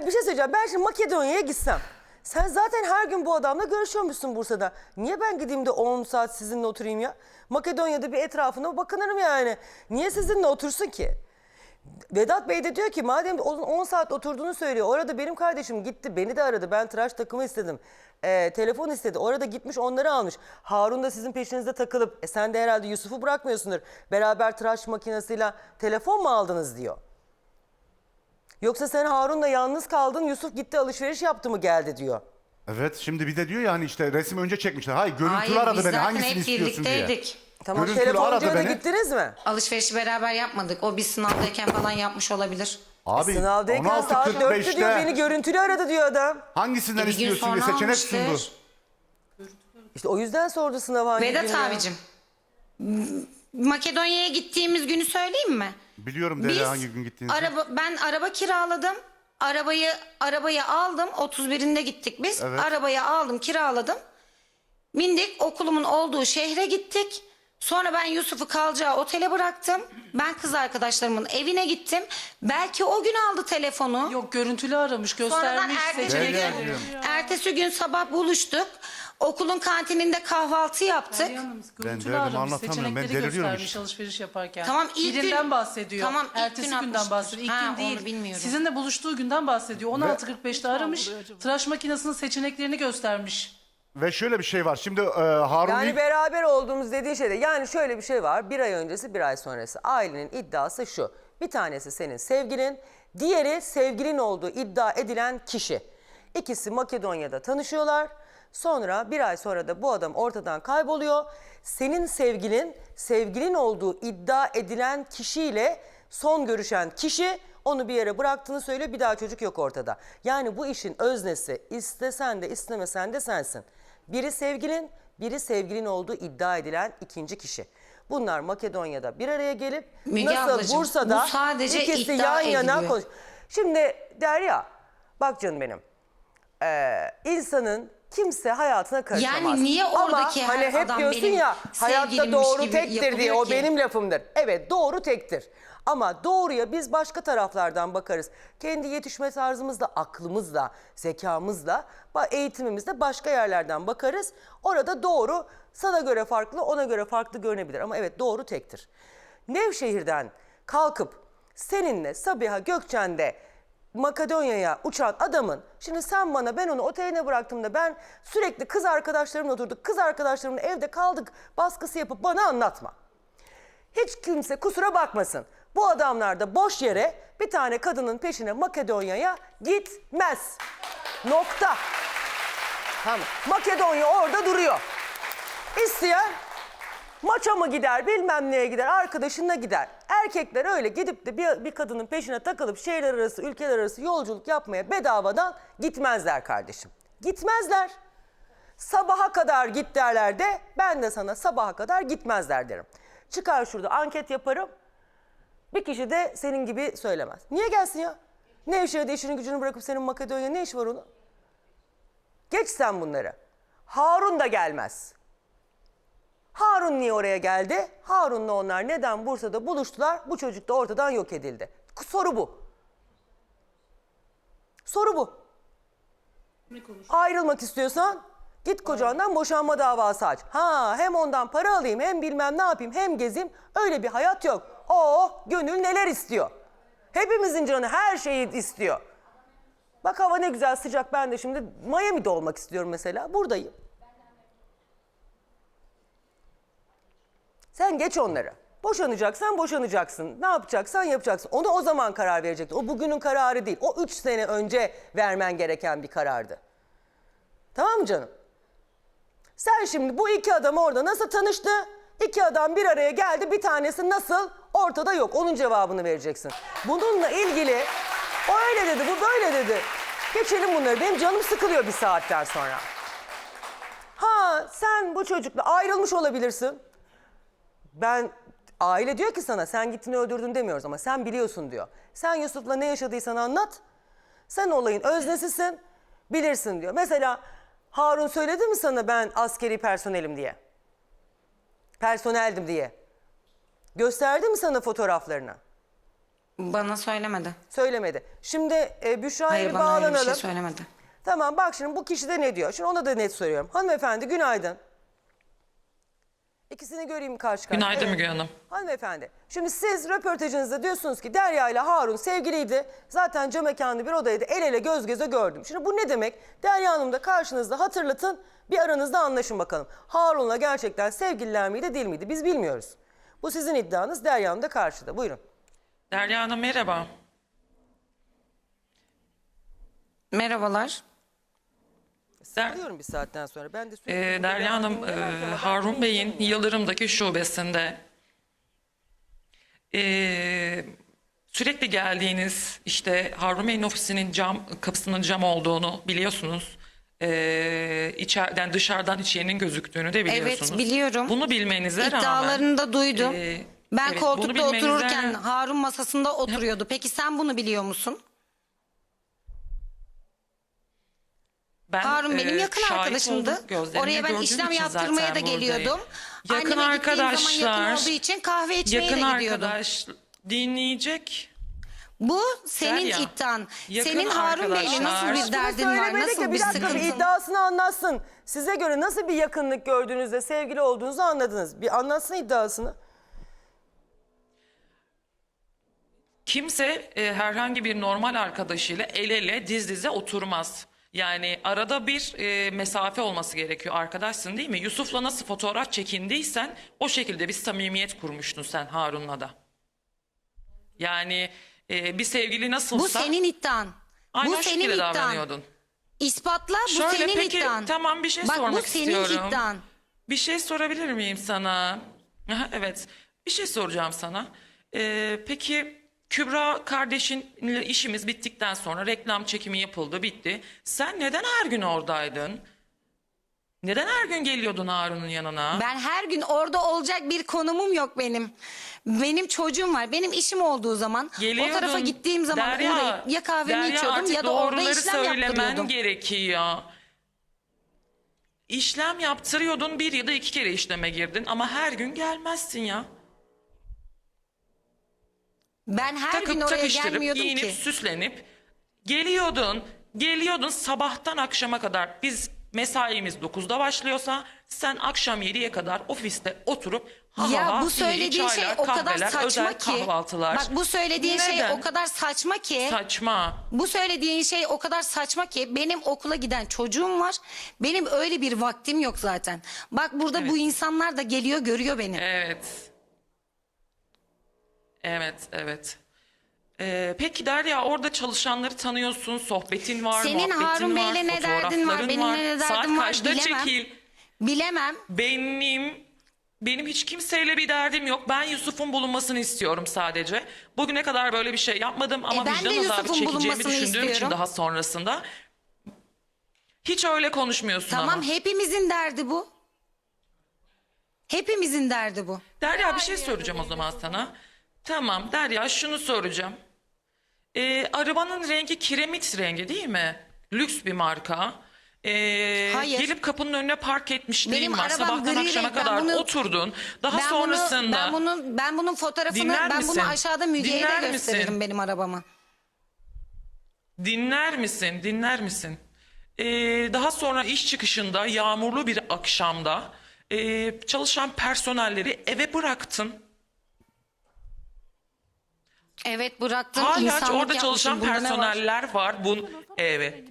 Hayır bir şey söyleyeceğim. Ben şimdi Makedonya'ya gitsem. Sen zaten her gün bu adamla görüşüyormuşsun Bursa'da. Niye ben gideyim de 10 saat sizinle oturayım ya? Makedonya'da bir etrafına bakınırım yani. Niye sizinle otursun ki? Vedat Bey de diyor ki madem onun 10 saat oturduğunu söylüyor. Orada benim kardeşim gitti beni de aradı. Ben tıraş takımı istedim. Ee, telefon istedi. Orada gitmiş onları almış. Harun da sizin peşinizde takılıp e, sen de herhalde Yusuf'u bırakmıyorsundur. Beraber tıraş makinesiyle telefon mu aldınız diyor. Yoksa sen Harun'la yalnız kaldın Yusuf gitti alışveriş yaptı mı geldi diyor. Evet şimdi bir de diyor ya hani işte resim önce çekmişler. Hayır görüntülü Hayır aradı biz beni zaten hangisini hep istiyorsun diye. birlikteydik. Tamam Görüntülü telefoncuya aradı da beni. gittiniz mi? Alışverişi beraber yapmadık. O biz sınavdayken falan yapmış olabilir. Abi Sınavdayken saat 4'tü diyor beni görüntülü aradı diyor adam. Hangisinden E, bir gün istiyorsun diye sonra seçenek almıştır. sundu. İşte o yüzden sordu sınav hangi Vedat ya. abicim. M- Makedonya'ya gittiğimiz günü söyleyeyim mi? Biliyorum dede Biz hangi gün gittiğinizi. araba ben araba kiraladım. Arabayı arabayı aldım. 31'inde gittik biz. Evet. Arabayı aldım, kiraladım. Bindik okulumun olduğu şehre gittik. Sonra ben Yusuf'u kalacağı otele bıraktım. Ben kız arkadaşlarımın evine gittim. Belki o gün aldı telefonu. Yok görüntülü aramış Sonradan göstermiş ertesi seçenekleri. gün, ertesi gün sabah buluştuk. Okulun kantininde kahvaltı yaptık. Ben aramış anlatamıyorum, ben deliriyorum işte. alışveriş yaparken. Tamam, ilk gün- Birinden bahsediyor. Tamam, ilk Ertesi gün günden atmıştır. bahsediyor. İlk Ha, gün onu değil. bilmiyorum. Sizinle buluştuğu günden bahsediyor. 16.45'te aramış. Tıraş makinesinin seçeneklerini göstermiş. Ve şöyle bir şey var. Şimdi e, Harun Yani beraber olduğumuz dediğin şeyde yani şöyle bir şey var. Bir ay öncesi bir ay sonrası. Ailenin iddiası şu. Bir tanesi senin sevgilin, diğeri sevgilin olduğu iddia edilen kişi. İkisi Makedonya'da tanışıyorlar. Sonra bir ay sonra da bu adam ortadan kayboluyor. Senin sevgilin, sevgilin olduğu iddia edilen kişiyle son görüşen kişi onu bir yere bıraktığını söylüyor. Bir daha çocuk yok ortada. Yani bu işin öznesi istesen de istemesen de sensin. Biri sevgilin, biri sevgilin olduğu iddia edilen ikinci kişi. Bunlar Makedonya'da bir araya gelip Müge nasıl ablacığım, Bursa'da bu sadece ikisi iddia yan yana konuş. Şimdi Derya bak canım benim. Ee, insanın kimse hayatına karışamaz. Yani niye oradaki Ama her hani hep adam diyorsun benim ya hayatta sevgilimmiş doğru gibi tektir diye yapılıyor o ki? benim lafımdır. Evet doğru tektir. Ama doğruya biz başka taraflardan bakarız. Kendi yetişme tarzımızla, aklımızla, zekamızla, ba- eğitimimizle başka yerlerden bakarız. Orada doğru sana göre farklı, ona göre farklı görünebilir. Ama evet doğru tektir. Nevşehir'den kalkıp seninle Sabiha Gökçen'de Makedonya'ya uçan adamın şimdi sen bana ben onu oteline bıraktığımda ben sürekli kız arkadaşlarımla oturduk. Kız arkadaşlarımla evde kaldık baskısı yapıp bana anlatma. Hiç kimse kusura bakmasın. Bu adamlar da boş yere bir tane kadının peşine Makedonya'ya gitmez. Nokta. Tamam. Makedonya orada duruyor. İsteyen maça mı gider bilmem neye gider arkadaşına gider. Erkekler öyle gidip de bir, bir kadının peşine takılıp şehirler arası ülkeler arası yolculuk yapmaya bedavadan gitmezler kardeşim. Gitmezler. Sabaha kadar git derler de ben de sana sabaha kadar gitmezler derim. Çıkar şurada anket yaparım. Bir kişi de senin gibi söylemez. Niye gelsin ya? Nevşehir'de işini gücünü bırakıp senin Makedonya ne iş var onun? Geç sen bunları. Harun da gelmez. Harun niye oraya geldi? Harun'la onlar neden Bursa'da buluştular? Bu çocuk da ortadan yok edildi. Soru bu. Soru bu. Ayrılmak istiyorsan git kocandan boşanma davası aç. Ha hem ondan para alayım hem bilmem ne yapayım hem gezeyim. Öyle bir hayat yok. Oh gönül neler istiyor. Hepimizin canı her şeyi istiyor. Bak hava ne güzel sıcak ben de şimdi Miami'de olmak istiyorum mesela. Buradayım. Sen geç onları. Boşanacaksan boşanacaksın. Ne yapacaksan yapacaksın. Onu o zaman karar verecektin. O bugünün kararı değil. O üç sene önce vermen gereken bir karardı. Tamam mı canım? Sen şimdi bu iki adam orada nasıl tanıştı? İki adam bir araya geldi. Bir tanesi nasıl? Ortada yok. Onun cevabını vereceksin. Bununla ilgili o öyle dedi, bu böyle dedi. Geçelim bunları. Benim canım sıkılıyor bir saatten sonra. Ha sen bu çocukla ayrılmış olabilirsin. Ben aile diyor ki sana sen gittin öldürdün demiyoruz ama sen biliyorsun diyor. Sen Yusuf'la ne yaşadıysan anlat. Sen olayın öznesisin. Bilirsin diyor. Mesela Harun söyledi mi sana ben askeri personelim diye? Personeldim diye. Gösterdi mi sana fotoğraflarını? Bana söylemedi. Söylemedi. Şimdi e, Büşra'ya Hayır bir bana öyle bir şey söylemedi. Tamam bak şimdi bu kişi de ne diyor? Şimdi ona da net soruyorum. Hanımefendi günaydın. İkisini göreyim karşı karşıya. Günaydın Evet. Müge Hanım. Hanımefendi, şimdi siz röportajınızda diyorsunuz ki Derya ile Harun sevgiliydi. Zaten cam mekanlı bir odaydı. El ele göz göze gördüm. Şimdi bu ne demek? Derya Hanım da karşınızda hatırlatın. Bir aranızda anlaşın bakalım. Harun'la gerçekten sevgililer miydi değil miydi? Biz bilmiyoruz. Bu sizin iddianız. Derya Hanım da karşıda. Buyurun. Derya Hanım merhaba. Merhabalar. Sıkılıyorum bir saatten sonra. Ben de sürekli Ee, burada Derya Hanım, e, Harun Bey'in. Yıldırım'daki şubesinde e, sürekli geldiğiniz işte Harun Bey'in ofisinin cam kapısının cam olduğunu biliyorsunuz. E, içeriden dışarıdan içerinin gözüktüğünü de biliyorsunuz. biliyorum. Bunu bilmenize rağmen İddialarını da duydum. e, ben evet, bunu koltukta bilmenize otururken Harun masasında oturuyordu. Peki sen bunu biliyor musun? Ben, Harun benim e, yakın şahit arkadaşımdı. oldum, gözlerimle Oraya ben gördüğüm işlem için yaptırmaya da geliyordum. buradayım. Anneme gittiğim zaman yakın arkadaşlar, olduğu için kahve içmeye yakın de gidiyordum. arkadaş dinleyecek. Bu senin Derya, iddian. yakın Senin Harun Bey'le nasıl arkadaşlar- bir derdin var? söylemedi Nasıl bir bir dakika bir sıkıntın? iddiasını anlatsın. Size göre nasıl bir yakınlık gördüğünüzde sevgili olduğunuzu anladınız. Bir anlatsın iddiasını. Kimse e, herhangi bir normal arkadaşıyla el ele diz dize oturmaz. Yani arada bir e, mesafe olması gerekiyor. Arkadaşsın değil mi? Yusuf'la nasıl fotoğraf çekindiysen o şekilde bir samimiyet kurmuştun sen Harun'la da. Yani e, bir sevgili nasılsa Bu senin iddian. aynı Bu senin iddian. davranıyordun. İspatla bu Şöyle, senin peki, iddian. tamam, bir şey Bak, sormak bu senin istiyorum. iddian. Bir şey sorabilir miyim sana? Aha, evet. Bir şey soracağım sana. Ee, peki Kübra kardeşinle işimiz bittikten sonra reklam çekimi yapıldı, bitti. Sen neden her gün oradaydın? Neden her gün geliyordun Harun'un yanına? Ben her gün orada olacak bir konumum yok benim. Benim çocuğum var. Benim işim olduğu zaman Geliyordun. o tarafa gittiğim zaman Derya, uğrayıp ya kahvemi Derya, içiyordum artık ya da orada doğruları işlem söylemen yaptırıyordum. gerekiyor. İşlem yaptırıyordun bir ya da iki kere işleme girdin ama her gün gelmezsin ya. Ben her takıp gün oraya takıştırıp gelmiyordum giyinip ki. süslenip geliyordun. Geliyordun sabahtan akşama kadar biz mesaimiz 9'da başlıyorsa sen akşam 7'ye kadar ofiste oturup ha ha Ya bu söylediğin şey o kadar kahveler, saçma özel ki. kahvaltılar. Bak bu söylediğin şey Neden? o kadar saçma ki. Saçma. Bu söylediğin şey o kadar saçma ki benim okula giden çocuğum var. Benim öyle bir vaktim yok zaten. Bak burada bu insanlar da geliyor görüyor beni. Evet. Evet, evet. Ee, peki Derya orada çalışanları tanıyorsun, sohbetin var, Senin muhabbetin Harun var, Bey'le ne derdin var, fotoğrafların benimle ne Saat derdin var kaçta bilemem. çekil? Bilemem. Benim benim hiç kimseyle bir derdim yok. Ben Yusuf'un bulunmasını istiyorum sadece. Bugüne kadar böyle bir şey yapmadım ama E ben de vicdan azabı Yusuf'un çekeceğimi bulunmasını düşündüğüm için istiyorum. daha sonrasında hiç öyle konuşmuyorsun Tamam ama. hepimizin derdi bu. Hepimizin derdi bu. Derya bir şey soracağım o zaman sana. Tamam Derya şunu soracağım. Ee, arabanın rengi kiremit rengi değil mi? Lüks bir marka. Ee, Hayır. Gelip kapının önüne park etmişliğin Benim var. arabam Sabahtan gri akşama renk. Ben kadar bunu- oturdun. Daha ben sonrasında... bunu, ben bunun ben bunun fotoğrafını Dinler ben misin? bunu aşağıda Müge'ye Dinler de misin? gösteririm benim arabamı. Dinler misin? Dinler misin? Ee, daha sonra iş çıkışında yağmurlu bir akşamda ee, çalışan personelleri eve bıraktın. Evet bıraktım. Hala orada çalışan. Bunda ne personeller var. Bun evet.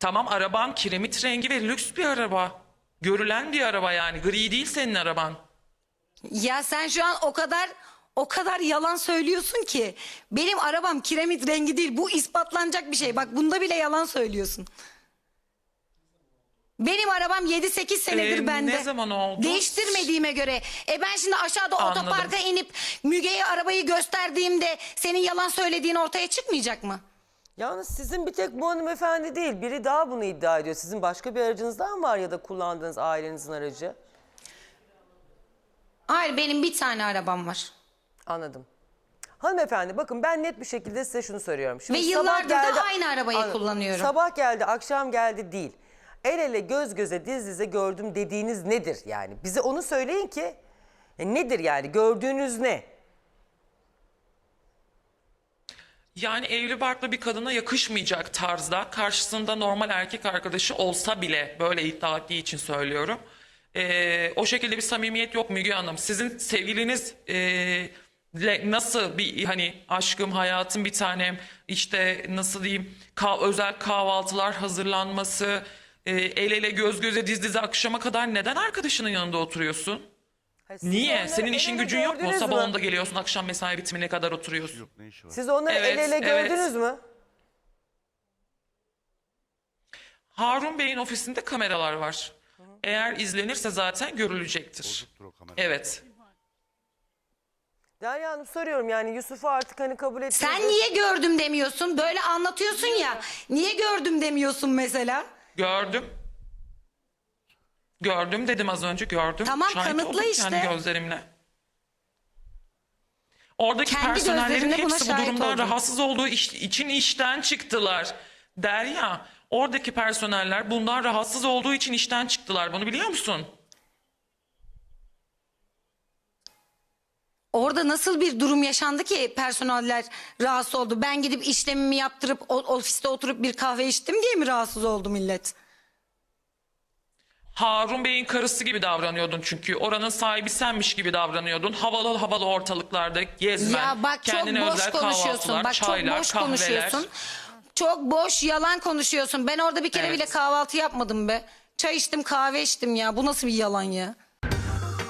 Tamam araban kiremit rengi ve lüks bir araba. Görülen bir araba yani. Gri değil senin araban. Ya sen şu an o kadar o kadar yalan söylüyorsun ki. Benim arabam kiremit rengi değil. Bu ispatlanacak bir şey. Bak bunda bile yalan söylüyorsun. Benim arabam 7-8 senedir Ee, bende. ne zaman oldu? Değiştirmediğime göre. E ben şimdi aşağıda Anladım. otoparka inip Müge'ye arabayı gösterdiğimde senin yalan söylediğin ortaya çıkmayacak mı? Yalnız sizin bir tek bu hanımefendi değil. Biri daha bunu iddia ediyor. Sizin başka bir aracınız daha mı var ya da kullandığınız ailenizin aracı? Hayır benim bir tane arabam var. Anladım. Hanımefendi bakın ben net bir şekilde size şunu soruyorum. Şimdi Ve sabah yıllardır da aynı arabayı kullanıyorum. Sabah geldi, akşam geldi değil. El ele göz göze diz dize gördüm dediğiniz nedir yani? Bize onu söyleyin ki e, nedir yani gördüğünüz ne? Yani evli barklı bir kadına yakışmayacak tarzda karşısında normal erkek arkadaşı olsa bile böyle iddia ettiği için söylüyorum. Ee, o şekilde bir samimiyet yok Müge Hanım. Sizin sevgiliniz e, nasıl bir hani aşkım hayatım bir tanem işte nasıl diyeyim ka- özel kahvaltılar hazırlanması e, el ele göz göze diz dize akşama kadar neden arkadaşının yanında oturuyorsun? Hayır, siz Niye? onları Senin el işin ele gücün yok mu? gördünüz Sabah mü? onda geliyorsun akşam mesai bitimine kadar oturuyorsun. Yok ne işi var? Siz onları Evet, el ele evet. gördünüz mü? Harun Bey'in ofisinde kameralar var. Eğer izlenirse zaten görülecektir. Bozuktur o kamera. Evet. Derya Hanım soruyorum yani Yusuf'u artık hani kabul ettiniz. Sen niye gördüm demiyorsun? Böyle anlatıyorsun ya. Niye gördüm demiyorsun mesela? Gördüm. Gördüm dedim az önce gördüm. Tamam, Şahit kanıtla oldum işte. kendi gözlerimle. Oradaki Kendi personellerin hepsi bu durumdan oldun. rahatsız olduğu iş- için işten çıktılar. Derya, oradaki personeller bundan rahatsız olduğu için işten çıktılar. Bunu biliyor musun? Orada nasıl bir durum yaşandı ki personeller rahatsız oldu? Ben gidip işlemimi yaptırıp o- ofiste oturup bir kahve içtim diye mi rahatsız oldu millet? Harun Bey'in karısı gibi davranıyordun çünkü. Oranın sahibi senmiş gibi davranıyordun. Havalı havalı ortalıklarda gezmen. Ya bak çok kendine boş özel konuşuyorsun. kahvaltılar, Bak çok çaylar, boş kahveler. konuşuyorsun. Çok boş yalan konuşuyorsun. Ben orada bir kere Evet. bile kahvaltı yapmadım be. Çay içtim kahve içtim ya. Bu nasıl bir yalan ya?